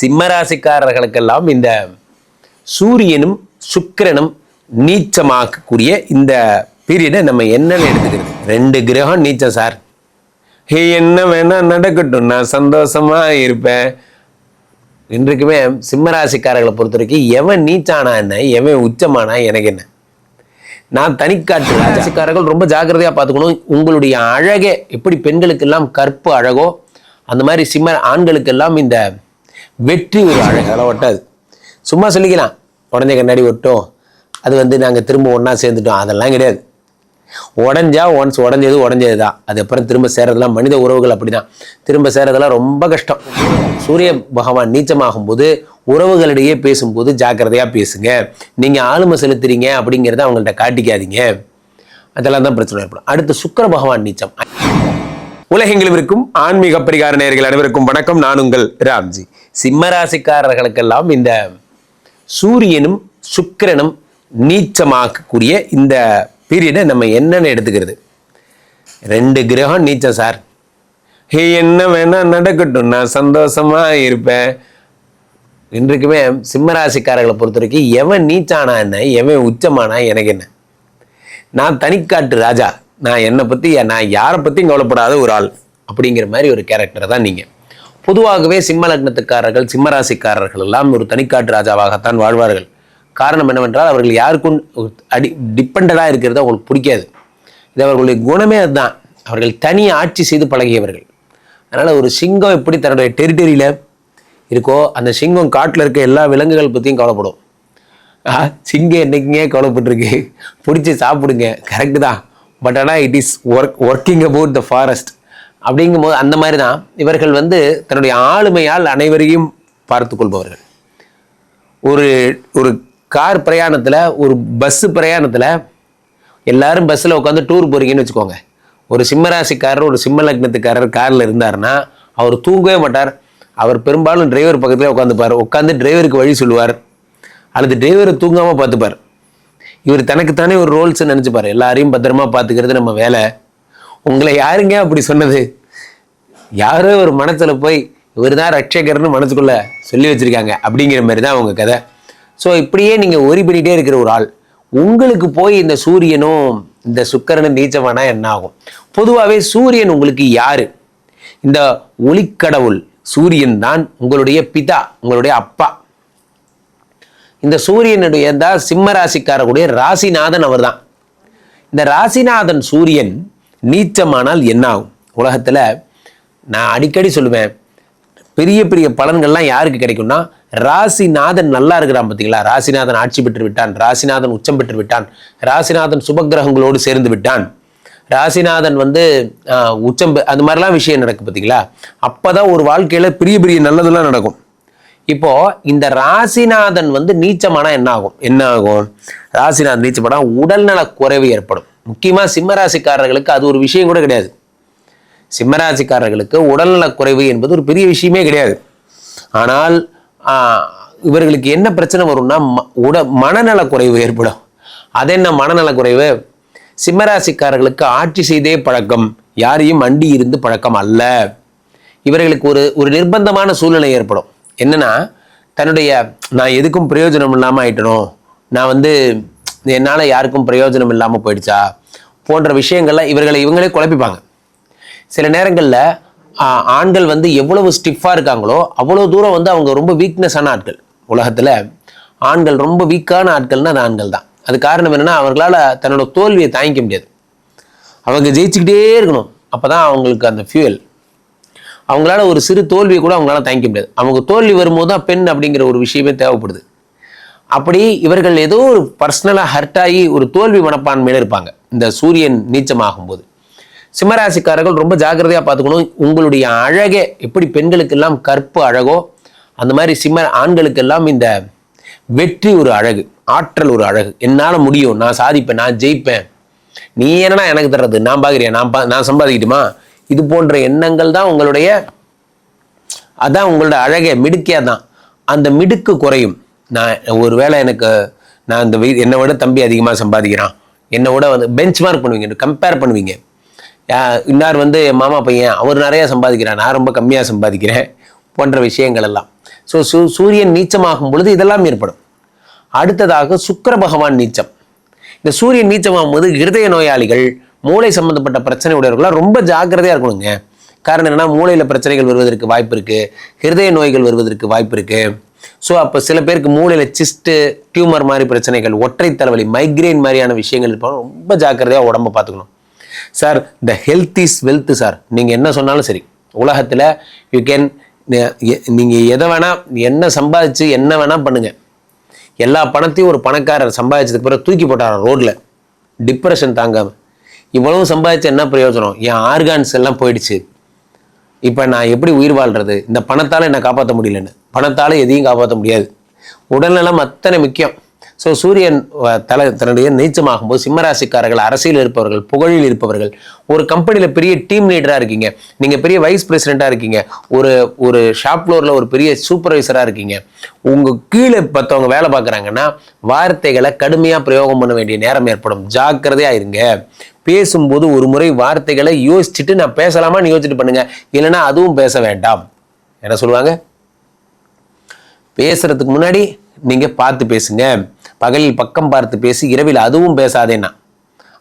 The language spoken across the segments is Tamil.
சிம்மராசிக்காரர்களுக்கெல்லாம் இந்த சூரியனும் சுக்கிரனும் நீச்சமாக்கக்கூடிய இந்த பீரியடை நம்ம என்னன்னு எடுத்துக்கிறது. ரெண்டு கிரகம் நீச்சம் சார் ஹே என்ன வேணா நடக்கட்டும். நான் சந்தோஷமா இருப்பேன். இன்றைக்குமே சிம்மராசிக்காரர்களை பொறுத்த வரைக்கும் எவன் நீச்சானா என்ன? எவன் உச்சமானா? எனக்கு என்ன? நான் தனிக்காட்டு ராசிக்காரர்கள் ரொம்ப ஜாக்கிரதையாக பார்த்துக்கணும். உங்களுடைய அழகே எப்படி பெண்களுக்கெல்லாம் கற்பு அழகோ அந்த மாதிரி சிம்ம ஆண்களுக்கெல்லாம் இந்த வெற்றி ஒரு அழகு. அதெல்லாம் ஒட்டாது. சும்மா சொல்லிக்கலாம். உடஞ்ச கண்ணாடி ஒட்டும். அது வந்து நாங்கள் திரும்ப ஒன்றா சேர்ந்துட்டோம். அதெல்லாம் கிடையாது. உடஞ்சா ஒன்ஸ் உடஞ்சது உடஞ்சது தான் அது அப்புறம் திரும்ப சேரதெல்லாம் மனித உறவுகள் அப்படிதான். திரும்ப சேரதெல்லாம் ரொம்ப கஷ்டம். சூரிய பகவான் நீச்சமாகும் போது உறவுகளிடையே பேசும்போது ஜாக்கிரதையாக பேசுங்க. நீங்கள் ஆளுமை செலுத்துறீங்க அப்படிங்கிறத அவங்கள்ட்ட காட்டிக்காதீங்க. அதெல்லாம் தான் பிரச்சனை ஏற்படும். அடுத்து சுக்கிர பகவான் நீச்சம். உலகெங்கிலும் இருக்கும் ஆன்மீக பரிகார நேர்கள் அனைவருக்கும் வணக்கம். நான் உங்கள் ராம்ஜி. சிம்மராசிக்காரர்களுக்கெல்லாம் இந்த சூரியனும் சுக்கிரனும் நீச்சமாக்கக்கூடிய இந்த பீரியடை நம்ம என்னென்னு எடுத்துக்கிறது. ரெண்டு கிரகம் நீச்சம் சார். ஹே என்ன வேணால் நடக்கட்டும். நான் சந்தோஷமாக இருப்பேன். இன்றைக்குமே சிம்மராசிக்காரர்களை பொறுத்த வரைக்கும் எவன் நீச்சானா என்ன? எவன் உச்சமானா? எனக்கு என்ன? நான் தனிக்காட்டு ராஜா. நான் என்னை பற்றி நான் யாரை பற்றியும் கவலைப்படாத ஒரு ஆள் அப்படிங்கிற மாதிரி ஒரு கேரக்டர் தான் நீங்கள் பொதுவாகவே சிம்ம லக்னத்துக்காரர்கள் சிம்மராசிக்காரர்கள் எல்லாம் ஒரு தனிக்காட்டு ராஜாவாகத்தான் வாழ்வார்கள். காரணம் என்னவென்றால் அவர்கள் யாருக்கும் அடி டிபெண்டடாக இருக்கிறது அவங்களுக்கு பிடிக்காது. இது அவர்களுடைய குணமே அதுதான். அவர்கள் தனி ஆட்சி செய்து பழகியவர்கள். அதனால் ஒரு சிங்கம் எப்படி தன்னுடைய டெரிட்டரியில் இருக்கோ அந்த சிங்கம் காட்டில் இருக்க எல்லா விலங்குகள் பற்றியும் கவலைப்படும். சிங்கம் என்றைக்குங்க கவலைப்பட்டிருக்கு? பிடிச்சி சாப்பிடுங்க. கரெக்டு தான். பட் ஆனால் it is work working about the forest அப்படிங்கும்போது அந்த மாதிரி தான் இவர்கள் வந்து தன்னுடைய ஆளுமையால் அனைவரையும் பார்த்து கொள்பவர்கள். ஒரு ஒரு கார் பிரயாணத்தில் ஒரு பஸ்ஸு பிரயாணத்தில் எல்லாரும் பஸ்ஸில் உட்காந்து டூர் போகிறீங்கன்னு வச்சுக்கோங்க. ஒரு சிம்மராசிக்காரர் ஒரு சிம்ம லக்னத்துக்காரர் காரில் இருந்தாருன்னா அவர் தூங்கவே மாட்டார். அவர் பெரும்பாலும் டிரைவர் பக்கத்தில் உட்காந்துப்பார் உட்காந்து டிரைவருக்கு வழி சொல்லுவார். அல்லது டிரைவரை தூங்காமல் பார்த்துப்பார். இவர் தனக்குத்தானே ஒரு ரோல்ஸ் நினச்சிப்பார் எல்லாரையும் பத்திரமா பார்த்துக்கிறது நம்ம வேலை. உங்களை யாருங்க அப்படி சொன்னது? யாரோ ஒரு மனத்தில் போய் இவர் தான் ரட்சகர்னு மனசுக்குள்ள சொல்லி வச்சிருக்காங்க அப்படிங்கிற மாதிரி தான் அவங்க கதை. ஸோ இப்படியே நீங்கள் ஒரி பண்ணிகிட்டே இருக்கிற ஒரு ஆள் உங்களுக்கு போய் இந்த சூரியனும் இந்த சுக்கரனும் நீச்சமானா என்ன ஆகும்? பொதுவாகவே சூரியன் உங்களுக்கு யார்? இந்த ஒளிக்கடவுள் சூரியன் தான் உங்களுடைய பிதா உங்களுடைய அப்பா. இந்த சூரியனுடைய தான் சிம்ம ராசிக்காரக்கூடிய ராசிநாதன் அவர்தான். இந்த ராசிநாதன் சூரியன் நீச்சமானால் என்ன ஆகும் உலகத்தில் நான் அடிக்கடி சொல்லுவேன் பெரிய பெரிய பலன்கள்லாம் யாருக்கு கிடைக்கும்னா ராசிநாதன் நல்லா இருக்கிறான் பார்த்தீங்களா ராசிநாதன் ஆட்சி பெற்று விட்டான் ராசிநாதன் உச்சம் பெற்று விட்டான் ராசிநாதன் சுபக்கிரகங்களோடு சேர்ந்து விட்டான். ராசிநாதன் வந்து உச்சம் பெ- அந்த மாதிரிலாம் விஷயம் நடக்கு பார்த்தீங்களா அப்பதான் ஒரு வாழ்க்கையில் பெரிய பெரிய நல்லதெல்லாம் நடக்கும். இப்போ இந்த ராசிநாதன் வந்து நீச்சமானா என்ன ஆகும் என்ன ஆகும் ராசிநாதன் நீச்சமானா உடல்நல குறைவு ஏற்படும். முக்கியமா சிம்மராசிக்காரர்களுக்கு அது ஒரு விஷயம் கூட கிடையாது. சிம்மராசிக்காரர்களுக்கு உடல்நலக் குறைவு என்பது ஒரு பெரிய விஷயமே கிடையாது. ஆனால் இவர்களுக்கு என்ன பிரச்சனை வரும்னா ம- உட மனநலக் குறைவு ஏற்படும். அது என்ன மனநலக் குறைவு? சிம்மராசிக்காரர்களுக்கு ஆட்சி செய்தே பழக்கம் யாரையும் அண்டி இருந்து பழக்கம் அல்ல. இவர்களுக்கு ஒரு ஒரு நிர்பந்தமான சூழ்நிலை ஏற்படும். என்னென்னா தன்னுடைய நான் எதுக்கும் பிரயோஜனம் இல்லாமல் ஆயிட்டணும் நான் வந்து என்னால் யாருக்கும் பிரயோஜனம் இல்லாமல் போயிடுச்சா போன்ற விஷயங்கள்லாம் இவர்களை இவங்களே குழப்பிப்பாங்க. சில நேரங்களில் ஆண்கள் வந்து எவ்வளவு ஸ்டிஃபாக இருக்காங்களோ அவ்வளோ தூரம் வந்து அவங்க ரொம்ப வீக்னஸான ஆட்கள். உலகத்தில் ஆண்கள் ரொம்ப வீக்கான ஆட்கள்னா அது ஆண்கள் தான். அது காரணம் என்னென்னா அவர்களால் தன்னோட தோல்வியை தாங்கிக்க முடியாது. அவங்க ஜெயிச்சுக்கிட்டே இருக்கணும். அப்போ தான் அவங்களுக்கு அந்த ஃபியூயல் அவங்களால ஒரு சிறு தோல்வியை கூட அவங்களால தாங்கிக்க முடியாது. அவங்க தோல்வி வரும்போது தான் பெண் அப்படிங்கிற ஒரு விஷயமே தேவைப்படுது. அப்படி இவர்கள் ஏதோ ஒரு பர்சனலாக ஹர்ட் ஆகி ஒரு தோல்வி மனப்பான்மையில இருப்பாங்க. இந்த சூரியன் நீச்சமாகும் போது சிம்மராசிக்காரர்கள் ரொம்ப ஜாகிரதையாக பார்த்துக்கணும். உங்களுடைய அழகே எப்படி பெண்களுக்கெல்லாம் கற்பு அழகோ அந்த மாதிரி சிம்ம ஆண்களுக்கெல்லாம் இந்த வெற்றி ஒரு அழகு ஆற்றல் ஒரு அழகு. என்னால் முடியும். நான் சாதிப்பேன் நான் ஜெயிப்பேன். நீ என்னடா எனக்கு தர்றது? நான் பார்க்குறியா நான் பா நான் சம்பாதிக்கட்டுமா? இது போன்ற எண்ணங்கள் தான் உங்களுடைய அதான் உங்களோட அழகே மிடுக்கே தான். அந்த மிடுக்கு குறையும். நான் ஒருவேளை எனக்கு நான் இந்த என்னை விட தம்பி அதிகமாக சம்பாதிக்கிறான். என்னை விட வந்து பெஞ்ச் மார்க் பண்ணுவீங்க கம்பேர் பண்ணுவீங்க. யா- இன்னார் வந்து என் மாமா பையன் அவர் நிறைய சம்பாதிக்கிறான் நான் ரொம்ப கம்மியாக சம்பாதிக்கிறேன் போன்ற விஷயங்கள் எல்லாம். ஸோ சூ சூரியன் நீச்சமாகும் பொழுது இதெல்லாம் ஏற்படும். அடுத்ததாக சுக்கர பகவான் நீச்சம். இந்த சூரியன் நீச்சமாகும் போது இருதய நோயாளிகள் மூளை சம்மந்தப்பட்ட பிரச்சனை உடையவர்களாக ரொம்ப ஜாக்கிரதையாக இருக்கணுங்க. காரணம் என்னென்னா மூளையில் பிரச்சனைகள் வருவதற்கு வாய்ப்பு இருக்குது ஹிருதய நோய்கள் வருவதற்கு வாய்ப்பு இருக்குது ஸோ அப்போ சில பேருக்கு மூளையில் சிஸ்ட்டு டியூமர் மாதிரி பிரச்சனைகள் ஒற்றை தலைவலி மைக்ரேன் மாதிரியான விஷயங்கள் இருப்பாங்க. ரொம்ப ஜாக்கிரதையாக உடம்ப பார்த்துக்கணும் sir the health is wealth sir நீங்கள் என்ன சொன்னாலும் சரி. உலகத்தில் யூ கேன் நீங்கள் எதை வேணால் என்ன சம்பாதிச்சு என்ன வேணால் பண்ணுங்கள் எல்லா பணத்தையும் ஒரு பணக்காரர் சம்பாதிச்சதுக்கு பிறகு தூக்கி போட்டார் ரோட்டில் டிப்ரெஷன் தாங்காமல் இவ்வளவு சம்பாதிச்ச என்ன பிரயோஜனம்? என் ஆர்கான்ஸ் எல்லாம் போயிடுச்சு. இப்போ நான் எப்படி உயிர் வாழ்றது? இந்த பணத்தால் என்னை காப்பாற்ற முடியலன்னு. பணத்தால் எதையும் காப்பாற்ற முடியாது. உடல்நலம் அத்தனை முக்கியம். ஸோ சூரியன் தல தலை தன்னுடைய நீச்சமாகும்போது சிம்மராசிக்காரர்கள் அரசியல் இருப்பவர்கள் புகழில் இருப்பவர்கள் ஒரு கம்பெனியில் பெரிய டீம் லீடராக இருக்கீங்க. நீங்கள் பெரிய வைஸ் பிரசிடெண்ட்டாக இருக்கீங்க. ஒரு ஒரு ஷாப் ஃப்ளோரில் ஒரு பெரிய சூப்பர்வைசராக இருக்கீங்க. உங்கள் கீழே மற்றவங்க வேலை பார்க்குறாங்கன்னா வார்த்தைகளை கடுமையாக பிரயோகம் பண்ண வேண்டிய நேரம் ஏற்படும். ஜாக்கிரதையாக இருங்க. பேசும்போது ஒரு முறை வார்த்தைகளை யோசிச்சுட்டு நான் பேசலாமான்னு யோசிச்சுட்டு பண்ணுங்க. இல்லைன்னா அதுவும் பேச வேண்டாம். என்ன சொல்லுவாங்க? பேசுறதுக்கு முன்னாடி நீங்க பார்த்து பேசுங்க. பகலில் பக்கம் பார்த்து பேசி இரவில் அதுவும் பேசாதேன்னா.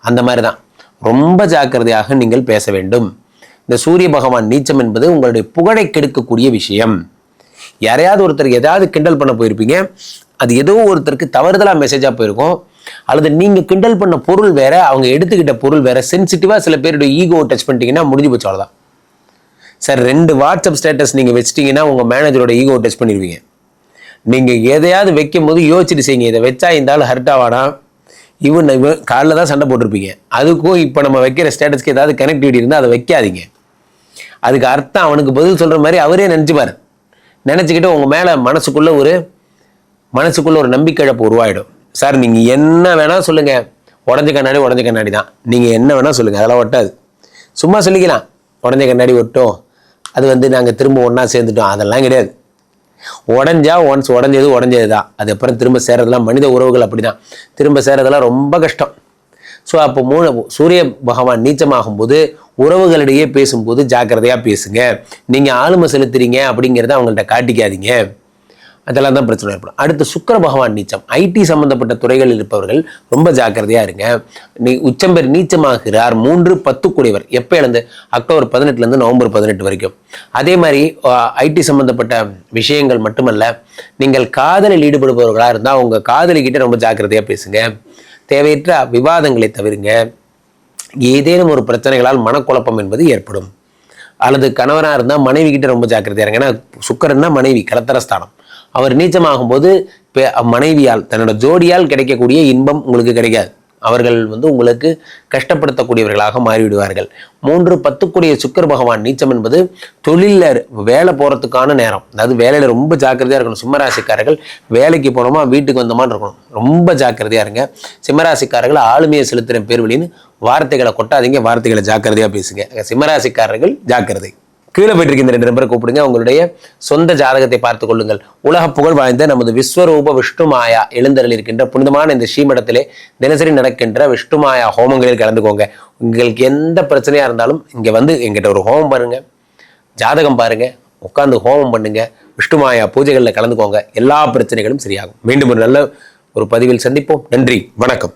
அந்த மாதிரி தான் ரொம்ப ஜாக்கிரதையாக நீங்கள் பேச வேண்டும். இந்த சூரிய பகவான் நீச்சம் என்பது உங்களுடைய புகழை கெடுக்கக்கூடிய விஷயம். யாரையாவது ஒருத்தர் ஏதாவது கிண்டல் பண்ண போயிருப்பீங்க. அது ஏதோ ஒருத்தருக்கு தவறுதலாக மெசேஜாக போயிருக்கும். அல்லது நீங்கள் கிண்டல் பண்ண பொருள் வேற அவங்க எடுத்துக்கிட்ட பொருள் வேற சென்சிட்டிவாக சில பேருடைய ஈகோ டச் பண்ணிட்டீங்கன்னா முடிஞ்சு போச்சு அவ்வளோதான் சார் ரெண்டு வாட்ஸ்அப் ஸ்டேட்டஸ் நீங்கள் வச்சிட்டிங்கன்னா உங்கள் மேனேஜரோட ஈகோ டச் பண்ணிடுவீங்க. நீங்கள் எதையாவது வைக்கும் போது யோசிச்சுட்டு செய்யுங்க. இதை வச்சா இந்த ஆள் ஹர்ட் ஆவானா? இவன் இவன் காலைல தான் சண்டை போட்டிருப்பீங்க. அதுக்கும் இப்போ நம்ம வைக்கிற ஸ்டேட்டஸ்க்கு ஏதாவது கனெக்டிவிட்டி இருந்தால் அதை வைக்காதீங்க. அதுக்கு அர்த்தம் அவனுக்கு பதில் சொல்கிற மாதிரி அவரே நினச்சிப்பார். நினச்சிக்கிட்டு உங்கள் மேலே மனசுக்குள்ளே ஒரு மனசுக்குள்ளே ஒரு நம்பிக்கை இழப்பு உருவாயிடும். சார் நீங்கள் என்ன வேணால் சொல்லுங்கள் உடஞ்ச கண்ணாடி உடஞ்ச கண்ணாடி தான். நீங்கள் என்ன வேணால் சொல்லுங்கள் அதெல்லாம் ஒட்டாது. சும்மா சொல்லிக்கலாம். உடஞ்ச கண்ணாடி ஒட்டும். அது வந்து நாங்கள் திரும்ப ஒன்றா சேர்ந்துட்டோம். அதெல்லாம் கிடையாது. உடஞ்சா ஒன்ஸ் உடஞ்சது உடஞ்சது தான் அது அப்புறம் திரும்ப சேரதெல்லாம் மனித உறவுகள் அப்படிதான். திரும்ப சேரதெல்லாம் ரொம்ப கஷ்டம். ஸோ அப்போ மூணு சூரிய பகவான் நீச்சமாகும்போது உறவுகளிடையே பேசும்போது ஜாக்கிரதையாக பேசுங்க. நீங்கள் ஆளுமை செலுத்துறீங்க அப்படிங்கிறத அவங்கள்ட்ட காட்டிக்காதீங்க. அதெல்லாம் தான் பிரச்சனை ஏற்படும். அடுத்து சுக்கர பகவான் நீச்சம். ஐடி சம்பந்தப்பட்ட துறைகளில் இருப்பவர்கள் ரொம்ப ஜாக்கிரதையாக இருங்க. நீ உச்சம்பெர் நீச்சமாகிறார் மூன்று பத்து கூடியவர். எப்போ இருந்து அக்டோபர் பதினெட்டுலேருந்து நவம்பர் பதினெட்டு வரைக்கும். அதே மாதிரி ஐடி சம்பந்தப்பட்ட விஷயங்கள் மட்டுமல்ல நீங்கள் காதலில் ஈடுபடுபவர்களாக இருந்தால் உங்கள் காதலிக்கிட்ட ரொம்ப ஜாக்கிரதையாக பேசுங்க. தேவையற்ற விவாதங்களை தவிருங்க. ஏதேனும் ஒரு பிரச்சனைகளால் மனக்குழப்பம் என்பது ஏற்படும். அல்லது கணவனாக இருந்தால் மனைவி கிட்ட ரொம்ப ஜாக்கிரதையா இருங்க. ஏன்னா சுக்கரன்னா மனைவி கலத்தரஸ்தானம். அவர் நீச்சமாகும் போது மனைவியால் தன்னோட ஜோடியால் கிடைக்கக்கூடிய இன்பம் உங்களுக்கு கிடைக்காது. அவர்கள் வந்து உங்களுக்கு கஷ்டப்படுத்தக்கூடியவர்களாக மாறிவிடுவார்கள். மூன்று பத்துக்குடிய சுக்கர பகவான் நீச்சம் என்பது தொழிலில் வேலை போகிறதுக்கான நேரம். அதாவது வேலையில் ரொம்ப ஜாக்கிரதையாக இருக்கணும். சிம்மராசிக்காரர்கள் வேலைக்கு போனோமா வீட்டுக்கு வந்தோமான்னு இருக்கணும். ரொம்ப ஜாக்கிரதையாக இருங்க. சிம்மராசிக்காரர்கள் ஆளுமையை செலுத்துகிற பேர் வழின்னு வார்த்தைகளை கொட்டாதீங்க வார்த்தைகளை ஜாக்கிரதையாக பேசுங்க. சிம்மராசிக்காரர்கள் ஜாக்கிரதை. கீழே போயிட்டு இருக்க இந்த ரெண்டு நம்பரை கூப்பிடுங்க. உங்களுடைய சொந்த ஜாதகத்தை பார்த்துக் கொள்ளுங்கள். உலக புகழ் வாய்ந்த நமது விஸ்வரூப விஷ்ணுமாயா எழுந்தருள் இருக்கின்ற புனிதமான இந்த ஸ்ரீமடத்திலே தினசரி நடக்கின்ற விஷ்ணுமாயா ஹோமங்களில் கலந்துக்கோங்க. உங்களுக்கு எந்த பிரச்சனையாக இருந்தாலும் இங்கே வந்து எங்கிட்ட ஒரு ஹோமம் பாருங்க. ஜாதகம் பாருங்க. உட்காந்து ஹோமம் பண்ணுங்க. விஷ்ணுமாயா பூஜைகளில் கலந்துக்கோங்க. எல்லா பிரச்சனைகளும் சரியாகும். மீண்டும் ஒரு நல்ல ஒரு பதிவில் சந்திப்போம். நன்றி. வணக்கம்.